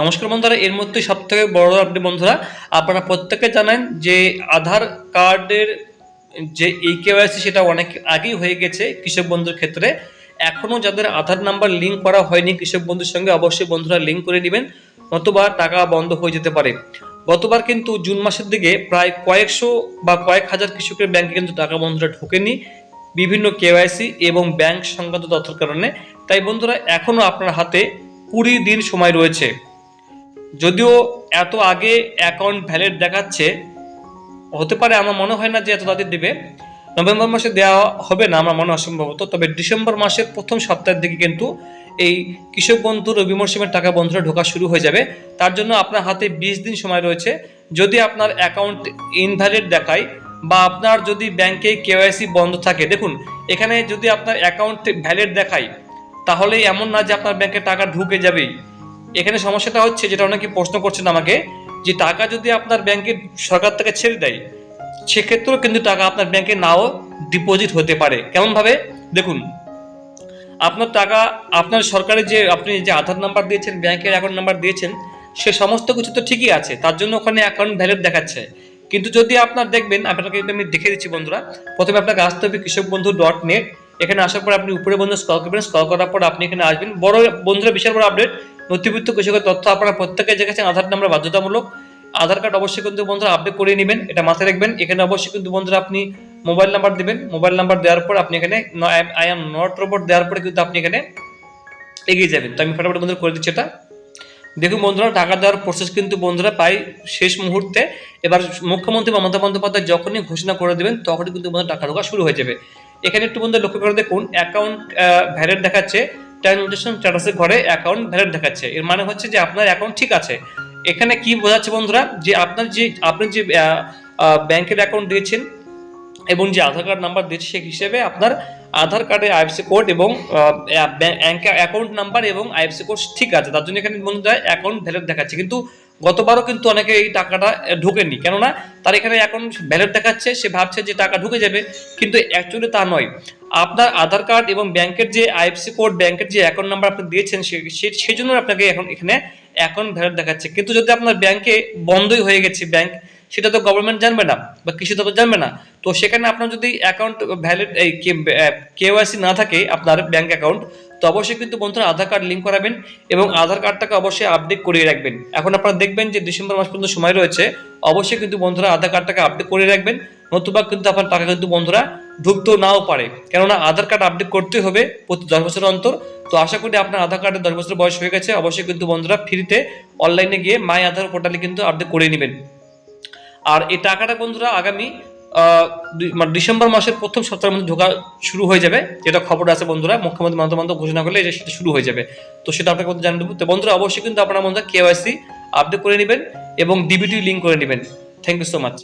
নমস্কার বন্ধুরা, এর মধ্যে সব থেকে বড় আপনি বন্ধুরা, আপনারা প্রত্যেকে জানেন যে আধার কার্ডের যে এই কেওয়াইসি সেটা অনেক আগেই হয়ে গেছে কৃষক বন্ধুর ক্ষেত্রে। এখনও যাদের আধার নাম্বার লিঙ্ক করা হয়নি কৃষক বন্ধুর সঙ্গে অবশ্যই বন্ধুরা লিঙ্ক করে নেবেন, নতুবা টাকা বন্ধ হয়ে যেতে পারে। গতবার কিন্তু জুন মাসের দিকে প্রায় কয়েকশো বা কয়েক হাজার কৃষকের ব্যাংকে কিন্তু টাকা বন্ধুরা ঢোকেনি বিভিন্ন কেওয়াইসি এবং ব্যাংক সংক্রান্ত তথ্যের কারণে। তাই বন্ধুরা এখনও আপনার হাতে কুড়ি দিন সময় রয়েছে। যদিও এত আগে অ্যাকাউন্ট ভ্যালিড দেখাচ্ছে, হতে পারে আমার মনে হয় না যে এত তাদের দেবে। নভেম্বর মাসে দেওয়া হবে না আমার মনে অসম্ভবত তবে ডিসেম্বর মাসের প্রথম সপ্তাহের দিকে কিন্তু এই কৃষক বন্ধু রবি মরশুমের টাকা বন্ধুরা ঢোকা শুরু হয়ে যাবে। তার জন্য আপনার হাতে বিশ দিন সময় রয়েছে। যদি আপনার অ্যাকাউন্ট ইনভ্যালিড দেখায় বা আপনার যদি ব্যাংকে কেওয়াইসি বন্ধ থাকে, দেখুন, এখানে যদি আপনার অ্যাকাউন্ট ভ্যালিড দেখায় তাহলে এমন না যে আপনার ব্যাংকে টাকা ঢুকে যাবেই। এখানে সমস্যাটা হচ্ছে যেটা অনেকে প্রশ্ন করছেন আমাকে, যে টাকা যদি আপনার ব্যাংকে সরকার থেকে ছেড়ে দেয়, সেক্ষেত্রেও কিন্তু টাকা আপনার ব্যাংকে নাও ডিপোজিট হতে পারে। কেমনভাবে? দেখুন, আপনার টাকা, আপনার সরকারের যে, আপনি যে আধার নাম্বার দিয়েছেন ব্যাংকের অ্যাকাউন্ট নাম্বার দিয়েছেন, সে সমস্ত কিছু তো ঠিকই আছে, তার জন্য ওখানে অ্যাকাউন্ট ভ্যালিড দেখাচ্ছে। কিন্তু যদি আপনার দেখবেন, আপনাকে আমি দেখে দিচ্ছি বন্ধুরা, প্রথমে আপনাকে আসতে হবে কৃষক বন্ধু ডট নেট এখানে আসার পর আপনি উপরে বন্ধু স্কল করবেন স্কল করার পর আপনি এখানে আসবেন। বড় বন্ধুরা, বিশাল বড় আপডেট নথিভুক্ত কৃষকের তথ্য আপনারা প্রত্যেকে দেখেছেন আধার নাম্বার বাধ্যতামূলক। আধার কার্ড অবশ্যই কিন্তু বন্ধুরা আপডেট করে নেবেন, এটা মাথায় রাখবেন। এখানে অবশ্যই কিন্তু বন্ধুরা আপনি মোবাইল নাম্বার দেবেন মোবাইল নাম্বার দেওয়ার পর আপনি এখানে আই এম নট রোবট দেওয়ার পরে কিন্তু আপনি এখানে এগিয়ে যাবেন। তো আমি ফটাফট বন্ধুরা করে দিচ্ছি এটা। দেখুন বন্ধুরা, টাকা দেওয়ার প্রসেস কিন্তু বন্ধুরা প্রায় শেষ মুহূর্তে। এবার মুখ্যমন্ত্রী মমতা বন্দ্যোপাধ্যায় যখনই ঘোষণা করে দেবেন, তখনই কিন্তু বন্ধুরা টাকা ঢোকা শুরু হয়ে যাবে। এখানে একটু বন্ধু লক্ষ্য করে দেখুন অ্যাকাউন্ট ভ্যালিড দেখাচ্ছে। ট্রানজেকশন স্ট্যাটাসের ঘরে অ্যাকাউন্ট ভ্যালিড দেখাচ্ছে। এর মানে হচ্ছে যে আপনার অ্যাকাউন্ট ঠিক আছে। এখানে কি বোঝাচ্ছে বন্ধুরা? যে আপনার যে, আপনি যে ব্যাংকের অ্যাকাউন্ট দিয়েছেন এবং যে আধার কার্ড নাম্বার দিয়েছে, সেই হিসেবে আপনার আধার কার্ডে আইএফসি কোড এবং অ্যাকাউন্ট নাম্বার এবং আইএফসি কোড ঠিক আছে। তার জন্য এখানে বন্ধুরা অ্যাকাউন্ট ভ্যালিড দেখাচ্ছে। কিন্তু গতবারও কিন্তু অনেকে এই টাকাটা ঢোকেনি কেননা তার এখানে এখন ভ্যালিড দেখাচ্ছে, সে ভাবছে যে টাকা ঢুকে যাবে, কিন্তু অ্যাকচুয়ালি তা নয়। আপনার আধার কার্ড এবং ব্যাংকের যে আইএফসি কোড, ব্যাংকের যে অ্যাকাউন্ট নাম্বার আপনি দিয়েছেন সেই জন্য আপনাকে এখন এখানে অ্যাকাউন্ট ভ্যালিড দেখাচ্ছে। কিন্তু যদি আপনার ব্যাংকে বন্ধই হয়ে গেছে, ব্যাংক, সেটা তো গভর্নমেন্ট জানবে না বা কৃষি দপ্তর জানবে না। তো সেখানে আপনার যদি অ্যাকাউন্ট ভ্যালিড, এই কেওয়াইসি না থাকে, আপনার ব্যাংক অ্যাকাউন্ট তো অবশ্যই কিন্তু বন্ধুরা আধার কার্ড লিঙ্ক করাবেন এবং আধার কার্ডটাকে অবশ্যই আপডেট করিয়ে রাখবেন। এখন আপনারা দেখবেন যে ডিসেম্বর মাস পর্যন্ত সময় রয়েছে, অবশ্যই কিন্তু বন্ধুরা আধার কার্ডটাকে আপডেট করে রাখবেন, নতুবা কিন্তু আপনার টাকা কিন্তু বন্ধুরা ঢুকতেও নাও পারে। কেননা আধার কার্ড আপডেট করতে হবে প্রতি দশ বছর অন্তর। তো আশা করি আপনার আধার কার্ডের দশ বছর বয়স হয়ে গেছে, অবশ্যই কিন্তু বন্ধুরা ফ্রিতে অনলাইনে গিয়ে মাই আধার পোর্টালে কিন্তু আপডেট করে নেবেন। আর এই টাকাটা বন্ধুরা আগামী ডিসেম্বর মাসের প্রথম সপ্তাহের মধ্যে ঢোকা শুরু হয়ে যাবে। যেটা খবর আছে বন্ধুরা, মুখ্যমন্ত্রী মমতা বন্দ্যোপাধ্যায় ঘোষণা করলে যে সেটা শুরু হয়ে যাবে। তো সেটা আপনাকে মধ্যে জানিয়ে দেবো। তো বন্ধুরা, অবশ্যই কিন্তু আপনার বন্ধুরা কেওয়াইসি আপডেট করে নেবেন এবং ডিবিটি লিঙ্ক করে নেবেন। Thank you so much